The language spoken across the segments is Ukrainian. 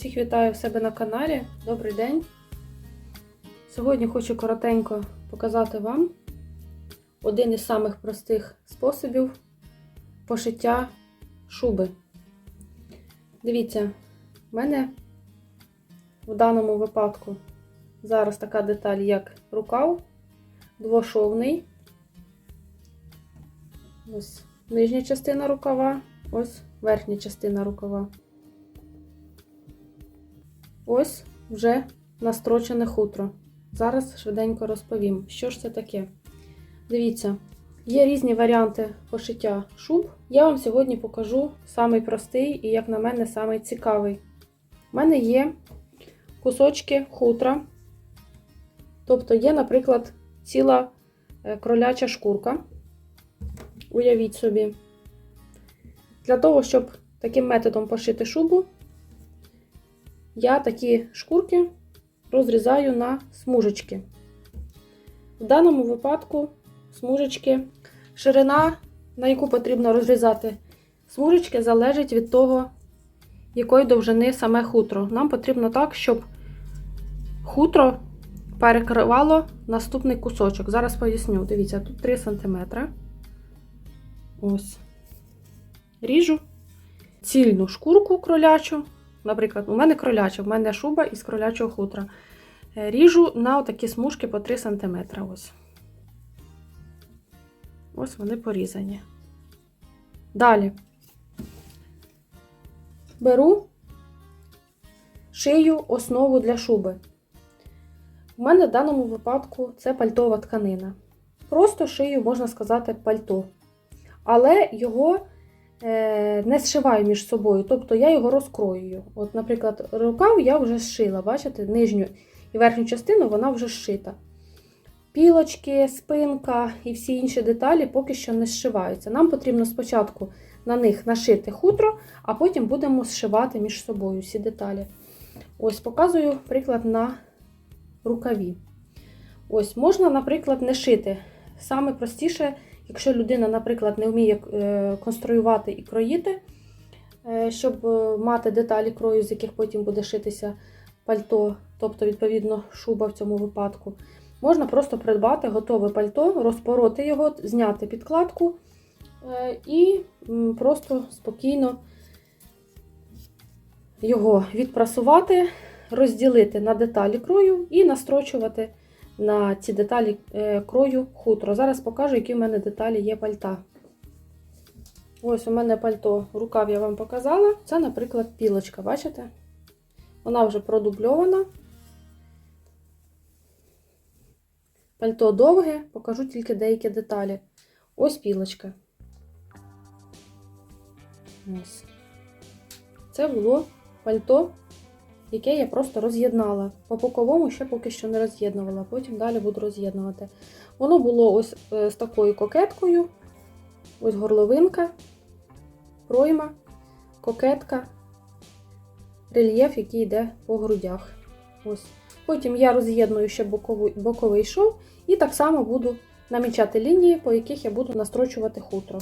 Всіх вітаю в себе на каналі. Добрий день. Сьогодні хочу коротенько показати вам один із самих простих способів пошиття шуби. Дивіться, в мене в даному випадку зараз така деталь, як рукав, двошовний. Ось нижня частина рукава, ось верхня частина рукава. Ось вже настрочене хутро. Зараз швиденько розповім, що ж це таке. Дивіться, є різні варіанти пошиття шуб. Я вам сьогодні покажу самий простий і, як на мене, самий цікавий. У мене є кусочки хутра. Тобто є, наприклад, ціла е, кроляча шкурка. Уявіть собі. Для того, щоб таким методом пошити шубу, я такі шкурки розрізаю на смужечки. В даному випадку смужечки, ширина, на яку потрібно розрізати смужечки, залежить від того, якої довжини саме хутро. Нам потрібно так, щоб хутро перекривало наступний кусочок. Зараз поясню. Дивіться, тут 3 см. Ось. Ріжу цільну шкурку кролячу. Наприклад, у мене кроляча, у мене шуба із кролячого хутра. Е, Ріжу на такі смужки по 3 см. Ось. Ось вони порізані. Далі беру шию основу для шуби. У мене в даному випадку це пальтова тканина. Просто шию, можна сказати, пальто. Але його не зшиваю між собою, тобто я його розкроюю. От, наприклад, рукав я вже зшила, бачите, нижню і верхню частину вона вже зшита. Пілочки, спинка і всі інші деталі поки що не зшиваються. Нам потрібно спочатку на них нашити хутро, а потім будемо зшивати між собою всі деталі. Ось, показую приклад на рукаві. Ось, можна, наприклад, не шити. Саме простіше, якщо людина, наприклад, не вміє е, конструювати і кроїти, е, щоб е, мати деталі крою, з яких потім буде шитися пальто, тобто, відповідно, шуба в цьому випадку. Можна просто придбати готове пальто, розпороти його, зняти підкладку і просто спокійно його відпрасувати, розділити на деталі крою і настрочувати на ці деталі крою хутро. Зараз покажу, які в мене деталі є пальта. Ось у мене пальто, рукав я вам показала. Це, наприклад, пілочка, бачите? Вона вже продубльована. Пальто довге, покажу тільки деякі деталі. Ось пілочка. Ось. Це було пальто, яке я просто роз'єднала. По боковому ще поки що не роз'єднувала, потім далі буду роз'єднувати. Воно було ось з такою кокеткою, ось горловинка, пройма, кокетка, рельєф, який йде по грудях. Ось. Потім я роз'єдную ще боковий, боковий шов і так само буду намічати лінії, по яких я буду настрочувати хутро.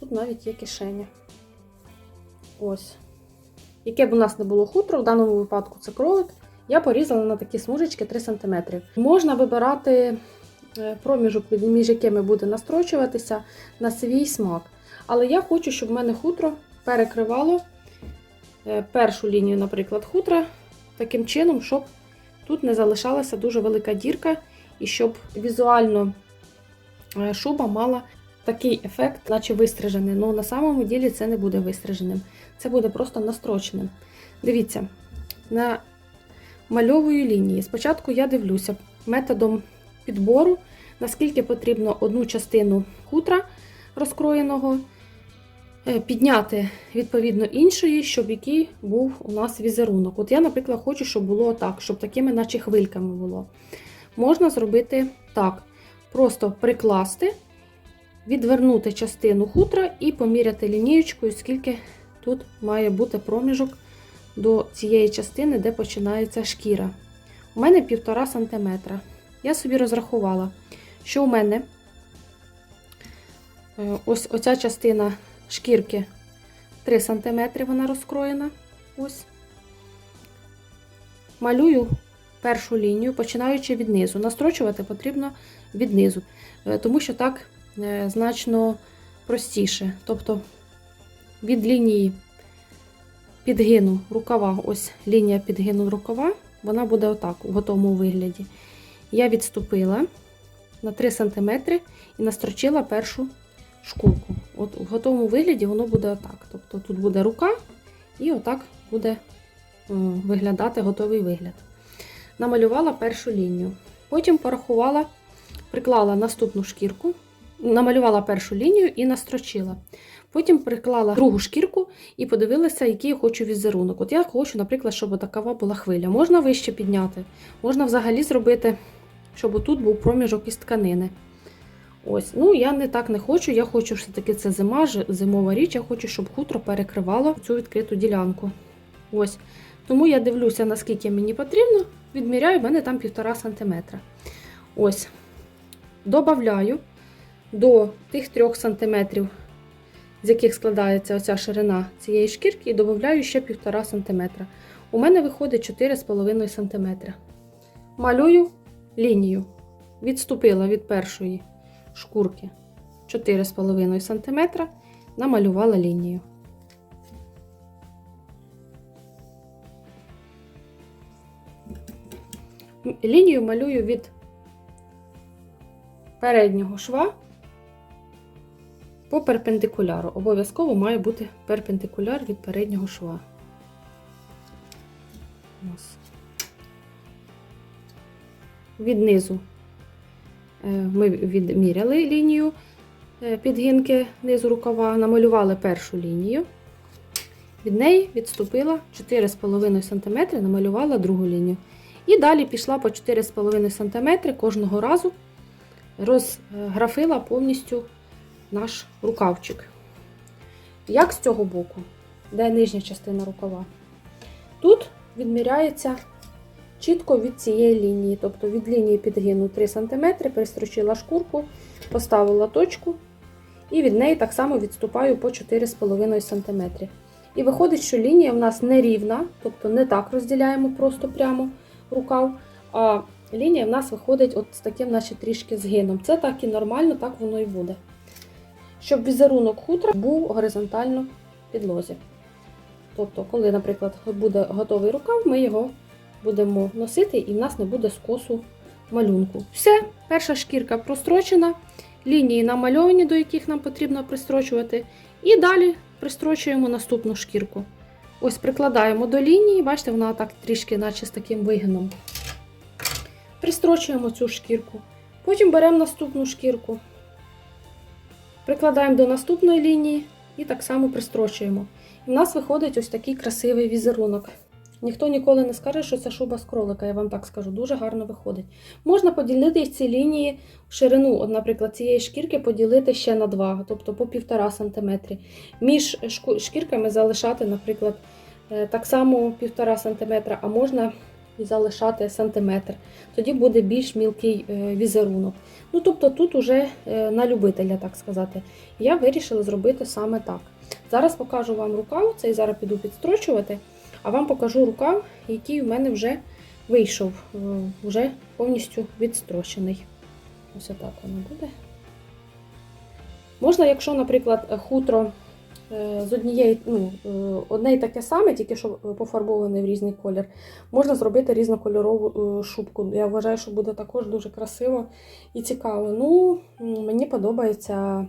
Тут навіть є кишеня. Ось. Яке б у нас не було хутро, в даному випадку це кролик, я порізала на такі смужечки 3 см. Можна вибирати проміжок, між якими буде настрочуватися на свій смак. Але я хочу, щоб в мене хутро перекривало першу лінію, наприклад, хутра, таким чином, щоб тут не залишалася дуже велика дірка, і щоб візуально шуба мала такий ефект, наче вистрижений. Ну, на самому ділі це не буде вистриженим. Це буде просто настроченим. Дивіться, на мальової лінії. Спочатку я дивлюся методом підбору, наскільки потрібно одну частину хутра розкроєного. Підняти, відповідно, іншої, щоб який був у нас візерунок. От я, наприклад, хочу, щоб було так, щоб такими, наче хвильками було. Можна зробити так: просто прикласти, відвернути частину хутра і поміряти лінієчкою, скільки тут має бути проміжок до цієї частини, де починається шкіра. У мене 1,5 см. Я собі розрахувала, що у мене ось оця частина шкірки 3 см вона розкроєна. Ось. малюю першу лінію, починаючи від низу. Настрочувати потрібно від низу, е, тому що так е, значно простіше. Тобто від лінії підгину рукава, ось лінія підгину рукава, вона буде отак у готовому вигляді. Я відступила на 3 см і настрочила першу шкурку. От в готовому вигляді воно буде отак. Тобто тут буде рука, і отак буде виглядати готовий вигляд. Намалювала першу лінію. Потім порахувала, приклала наступну шкірку, намалювала першу лінію і настрочила. Потім приклала другу шкірку і подивилася, який я хочу візерунок. От я хочу, наприклад, щоб така була хвиля. Можна вище підняти, можна взагалі зробити, щоб отут був проміжок із тканини. Ось, ну я не так не хочу. Я хочу, все-таки це зима, зимова річ. Я хочу, щоб хутро перекривало цю відкриту ділянку. Ось. Тому я дивлюся, наскільки мені потрібно. Відміряю, в мене там 1,5 см. Ось. Добавляю до тих 3 см, з яких складається оця ширина цієї шкірки, і додаю ще 1,5 см. У мене виходить 4,5 см. Малюю лінію. Відступила від першої шкурки 4,5 см, намалювала лінію. Лінію малюю від переднього шва по перпендикуляру. Обов'язково має бути перпендикуляр від переднього шва. Ось. Від низу е, ми відміряли лінію е, підгинки низу рукава, намалювали першу лінію. Від неї відступила 4,5 см, намалювала другу лінію. І далі пішла по 4,5 см кожного разу розграфила повністю наш рукавчик. Як з цього боку, де нижня частина рукава? Тут відміряється чітко від цієї лінії, тобто від лінії підгину 3 см, пристрочила шкурку, поставила точку, і від неї так само відступаю по 4,5 см. І виходить, що лінія в нас не рівна, тобто не так розділяємо просто прямо рукав, а лінія в нас виходить от з таким, наче трішки згином. Це так і нормально, так воно і буде. Щоб візерунок хутра був горизонтально підлозі. Тобто, коли, наприклад, буде готовий рукав, ми його будемо носити і в нас не буде скосу малюнку. Все, перша шкірка прострочена, лінії намальовані, до яких нам потрібно пристрочувати. І далі пристрочуємо наступну шкірку. Ось прикладаємо до лінії, бачите, вона так трішки, наче з таким вигином. Пристрочуємо цю шкірку. Потім беремо наступну шкірку, прикладаємо до наступної лінії і так само пристрочуємо. І в нас виходить ось такий красивий візерунок. Ніхто ніколи не скаже, що це шуба з кролика, я вам так скажу, дуже гарно виходить. Можна поділити ці лінії в ширину, от, наприклад, цієї шкірки поділити ще на 2, тобто по 1,5 см. Між шкірками залишати, наприклад, е, так само 1,5 см, а можна і залишати сантиметр. Тоді буде більш мілкий е, візерунок. Ну, тобто тут уже е, на любителя, так сказати. Я вирішила зробити саме так. Зараз покажу вам рукав, цей зараз піду підстрочувати, а вам покажу рукав, який в мене вже вийшов, е, вже повністю відстрочений. Ось так воно буде. Можна, якщо, наприклад, хутро з однієї, ну, е, одне й таке саме, тільки що пофарбоване в різний колір, можна зробити різнокольорову е, шубку. Я вважаю, що буде також дуже красиво і цікаво. Ну, мені подобається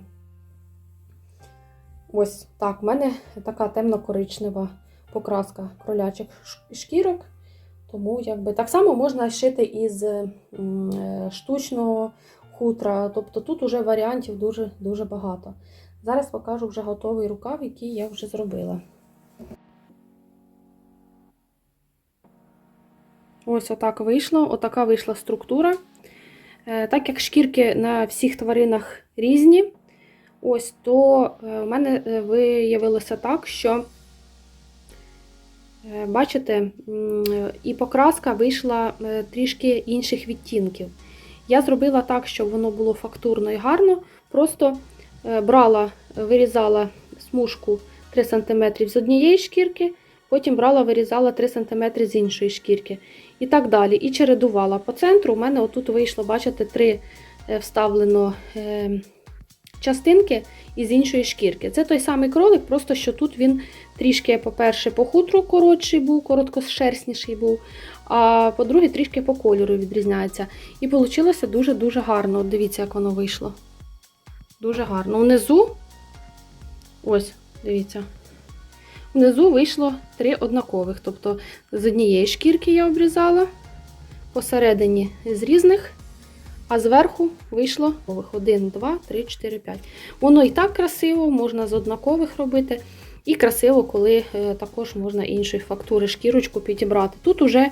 ось так. У мене така темно-коричнева покраска кролячих шкірок. Тому якби так само можна шити із е, штучного хутра. Тобто тут уже варіантів дуже дуже багато. Зараз покажу вже готовий рукав, який я вже зробила. Ось отак вийшло. Отака вийшла структура. Е, Так як шкірки на всіх тваринах різні, ось, то е, в мене е, виявилося так, що, бачите, і покраска вийшла трішки інших відтінків. Я зробила так, щоб воно було фактурно і гарно. Просто брала, вирізала смужку 3 см з однієї шкірки, потім брала, вирізала 3 см з іншої шкірки. І так далі. І чередувала. По центру у мене отут вийшло, бачите, три е, вставлено е, частинки із іншої шкірки. Це той самий кролик, просто що тут він трішки, по-перше, по хутру коротший був, короткошерстніший був, а по-друге, трішки по кольору відрізняється. І вийшло дуже-дуже гарно. Дивіться, як воно вийшло. Дуже гарно. Внизу, ось, дивіться. Внизу вийшло три однакових. Тобто з однієї шкірки я обрізала, посередині з різних, а зверху вийшло 1, 2, 3, 4, 5. Воно і так красиво, можна з однакових робити. І красиво, коли е, також можна іншої фактури шкірочку підібрати. Тут уже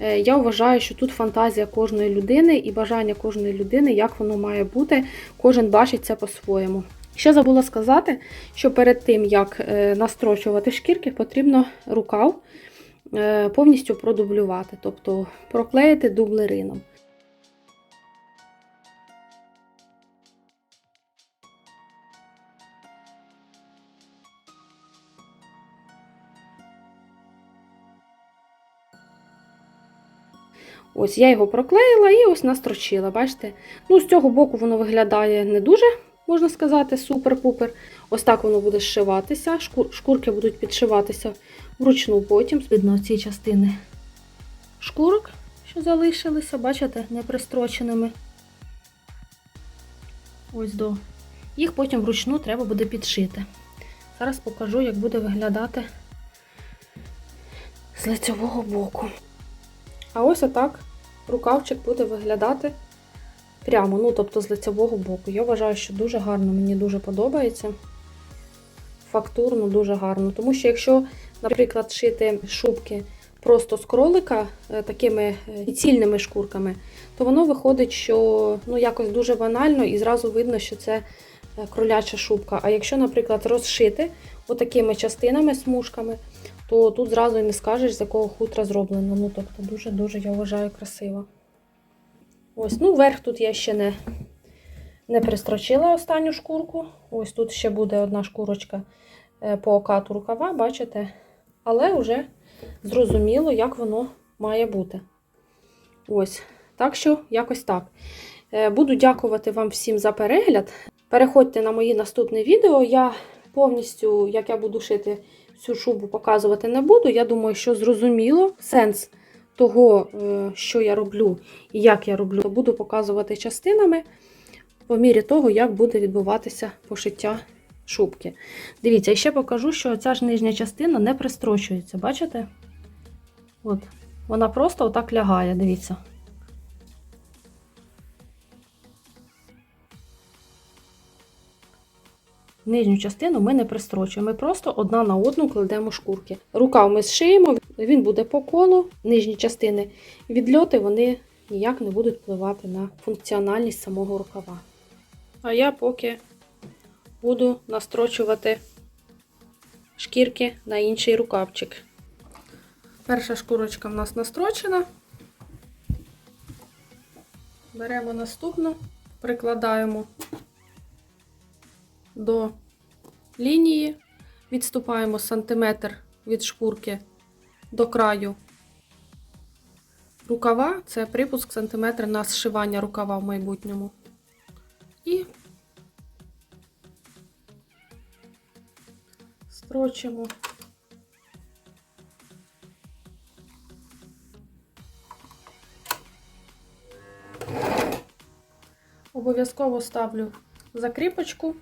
я вважаю, що тут фантазія кожної людини і бажання кожної людини, як воно має бути. Кожен бачить це по-своєму. Ще забула сказати, що перед тим, як е, настрочувати шкірки, потрібно рукав е, повністю продублювати, тобто проклеїти дублерином. Ось я його проклеїла і ось настрочила. Бачите? Ну, з цього боку воно виглядає не дуже, можна сказати, супер-пупер. Ось так воно буде зшиватися. Шкур- Шкурки будуть підшиватися вручну потім. Видно ці частини шкурок, що залишилися, бачите, не пристроченими. Ось до. Їх потім вручну треба буде підшити. Зараз покажу, як буде виглядати з лицевого боку. А ось отак рукавчик буде виглядати прямо, ну, тобто з лицевого боку. Я вважаю, що дуже гарно, мені дуже подобається. Фактурно дуже гарно. Тому що якщо, наприклад, шити шубки просто з кролика е, такими е, цільними шкурками, то воно виходить, що ну, якось дуже банально і зразу видно, що це е, кроляча шубка. А якщо, наприклад, розшити отакими частинами, смужками, то тут зразу і не скажеш, з якого хутра зроблено. Ну, тобто, дуже-дуже, я вважаю, красиво. Ось, ну, верх тут я ще не, не пристрочила останню шкурку. Ось тут ще буде одна шкурочка е, по окату рукава, бачите? Але вже зрозуміло, як воно має бути. Ось, так що, якось так. Е, Буду дякувати вам всім за перегляд. Переходьте на мої наступні відео. Я повністю, як я буду шити цю шубу, показувати не буду. Я думаю, що зрозуміло сенс того, е, що я роблю і як я роблю, буду показувати частинами по мірі того, як буде відбуватися пошиття шубки. Дивіться, і ще покажу, що ця ж нижня частина не пристрочується. Бачите? От. Вона просто отак лягає, дивіться. Нижню частину ми не пристрочуємо, ми просто одна на одну кладемо шкурки. Рукав ми зшиємо, він буде по колу, нижні частини відльоти вони ніяк не будуть впливати на функціональність самого рукава. А я поки буду настрочувати шкірки на інший рукавчик. Перша шкурочка в нас настрочена. Беремо наступну, прикладаємо до лінії, відступаємо сантиметр від шкурки до краю рукава, це припуск сантиметр на зшивання рукава в майбутньому. І строчимо. Обов'язково ставлю закріпочку.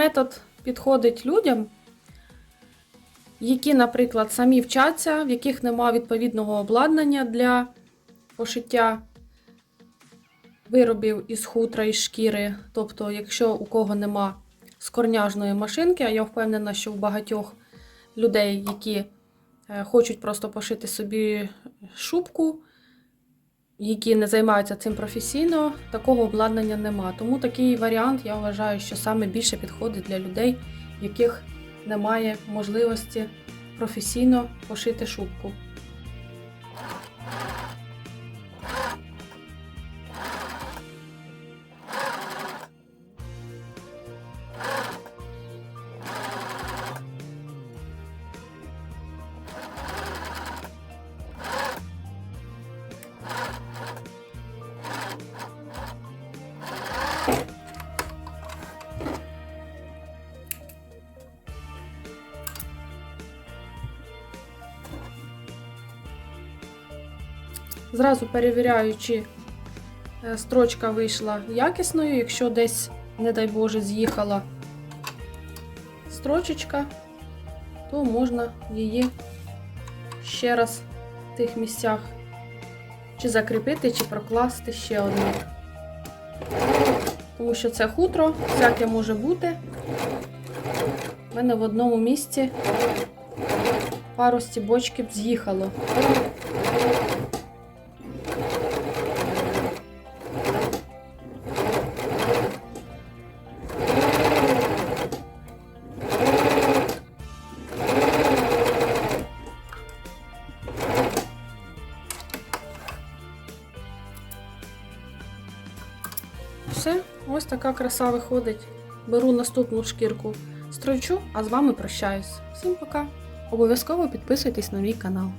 Метод підходить людям, які, наприклад, самі вчаться, в яких немає відповідного обладнання для пошиття виробів із хутра і шкіри. Тобто, якщо у кого нема скорняжної машинки, а я впевнена, що у багатьох людей, які е, хочуть просто пошити собі шубку, які не займаються цим професійно, такого обладнання нема. Тому такий варіант я вважаю, що саме більше підходить для людей, в яких немає можливості професійно пошити шубку. Зразу перевіряю, чи е, строчка вийшла якісною. Якщо десь, не дай Боже, з'їхала строчечка, то можна її ще раз в тих місцях чи закріпити, чи прокласти ще одну. Тому що це хутро, всяке може бути. У мене в одному місці пару стібочків з'їхало. Така краса виходить. Беру наступну шкірку строчу, а з вами прощаюсь. Всім пока! Обов'язково підписуйтесь на мій канал.